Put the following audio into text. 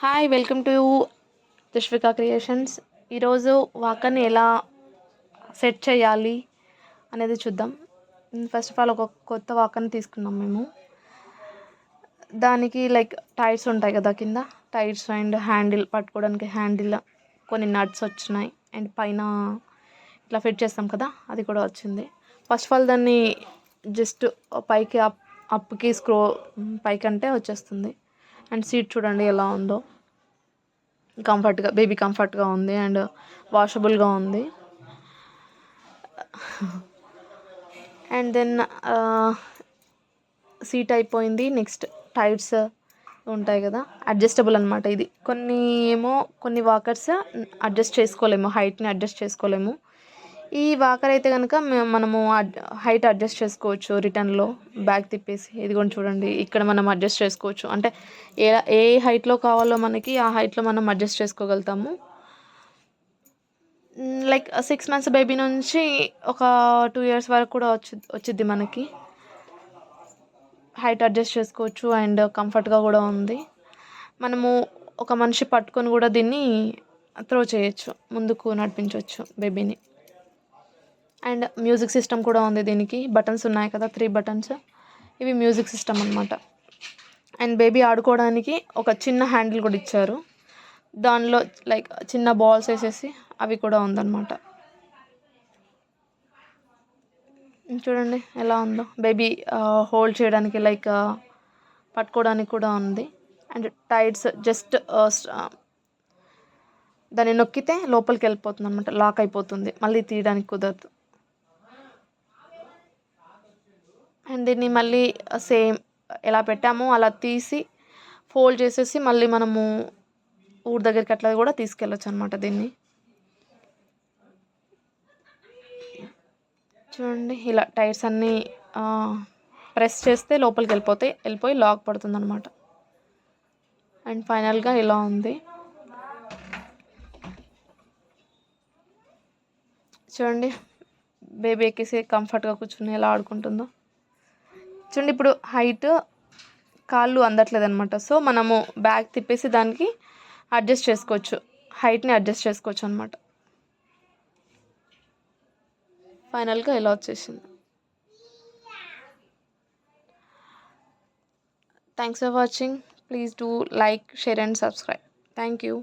Hi welcome to Tushvika creations ఈరోజు వాకర్ని ఎలా సెట్ చేయాలి అనేది చూద్దాం. ఫస్ట్ ఆఫ్ ఆల్ ఒక కొత్త వాకర్ని తీసుకున్నాం మేము. దానికి లైక్ టైర్స్ ఉంటాయి కదా కింద. టైర్స్ అండ్ హ్యాండిల్ పట్టుకోవడానికి హ్యాండిల్ కొన్ని నట్స్ వచ్చినాయి. అండ్ పైన ఇట్లా ఫిట్ చేస్తాం కదా అది కూడా వచ్చింది. ఫస్ట్ ఆఫ్ ఆల్ దాన్ని జస్ట్ పైకి అప్ అప్కి స్క్రో పైకి అంటే వచ్చేస్తుంది. అండ్ సీట్ చూడండి ఎలా ఉందో. కంఫర్ట్గా బేబీ కంఫర్ట్గా ఉంది అండ్ వాషబుల్గా ఉంది. అండ్ దెన్ సీట్ అయిపోయింది. నెక్స్ట్ టైర్స్ ఉంటాయి కదా అడ్జస్టబుల్ అనమాట ఇది. కొన్ని ఏమో కొన్ని వాకర్స్ అడ్జస్ట్ చేసుకోలేము హైట్ని అడ్జస్ట్ చేసుకోలేము. ఈ వాకర్ అయితే కనుక మనము హైట్ అడ్జస్ట్ చేసుకోవచ్చు రిటర్న్లో. బ్యాగ్ తిప్పేసి ఇది కూడా చూడండి ఇక్కడ మనం అడ్జస్ట్ చేసుకోవచ్చు. అంటే ఏ ఏ హైట్లో కావాలో మనకి ఆ హైట్లో మనం అడ్జస్ట్ చేసుకోగలుగుతాము. లైక్ సిక్స్ మంత్స్ బేబీ నుంచి ఒక టూ ఇయర్స్ వరకు కూడా వచ్చి వచ్చిద్ది మనకి. హైట్ అడ్జస్ట్ చేసుకోవచ్చు అండ్ కంఫర్ట్గా కూడా ఉంది. మనము ఒక మనిషి పట్టుకొని కూడా దీన్ని త్రో చేయొచ్చు ముందుకు నడిపించవచ్చు బేబీని. అండ్ మ్యూజిక్ సిస్టమ్ కూడా ఉంది దీనికి. బటన్స్ ఉన్నాయి కదా త్రీ బటన్స్. ఇవి మ్యూజిక్ సిస్టమ్ అనమాట అండ్ బేబీ ఆడుకోవడానికి ఒక చిన్న హ్యాండిల్ కూడా ఇచ్చారు. దానిలో లైక్ చిన్న బాల్స్ వేసేసి అవి కూడా ఉందన్నమాట. చూడండి ఎలా ఉందో. బేబీ హోల్డ్ చేయడానికి లైక్ పట్టుకోవడానికి కూడా ఉంది. అండ్ టైట్స్ జస్ట్ దాన్ని నొక్కితే లోపలికి వెళ్ళిపోతుంది అనమాట లాక్ అయిపోతుంది. మళ్ళీ తీయడానికి కుదరదు. అండ్ దీన్ని మళ్ళీ సేమ్ ఎలా పెట్టామో అలా తీసి ఫోల్డ్ చేసేసి మళ్ళీ మనము ఊరి దగ్గరికి అట్లా కూడా తీసుకెళ్ళచ్చు అనమాట దీన్ని. చూడండి ఇలా టైర్స్ అన్నీ ప్రెస్ చేస్తే లోపలికి వెళ్ళిపోతాయి వెళ్ళిపోయి లాక్ పడుతుంది అనమాట అండ్ ఫైనల్గా ఇలా ఉంది. చూడండి బేబీ ఎక్కేసి కంఫర్ట్గా కూర్చుని ఎలా ఆడుకుంటుందో. చూడండి ఇప్పుడు హైట్ కాళ్ళు అందట్లేదు అనమాట సో మనము బ్యాగ్ తిప్పేసి దానికి అడ్జస్ట్ చేసుకోవచ్చు. హైట్ని అడ్జస్ట్ చేసుకోవచ్చు అనమాట ఫైనల్గా ఇలా వచ్చేసింది. Thanks for watching please do like share and subscribe thank you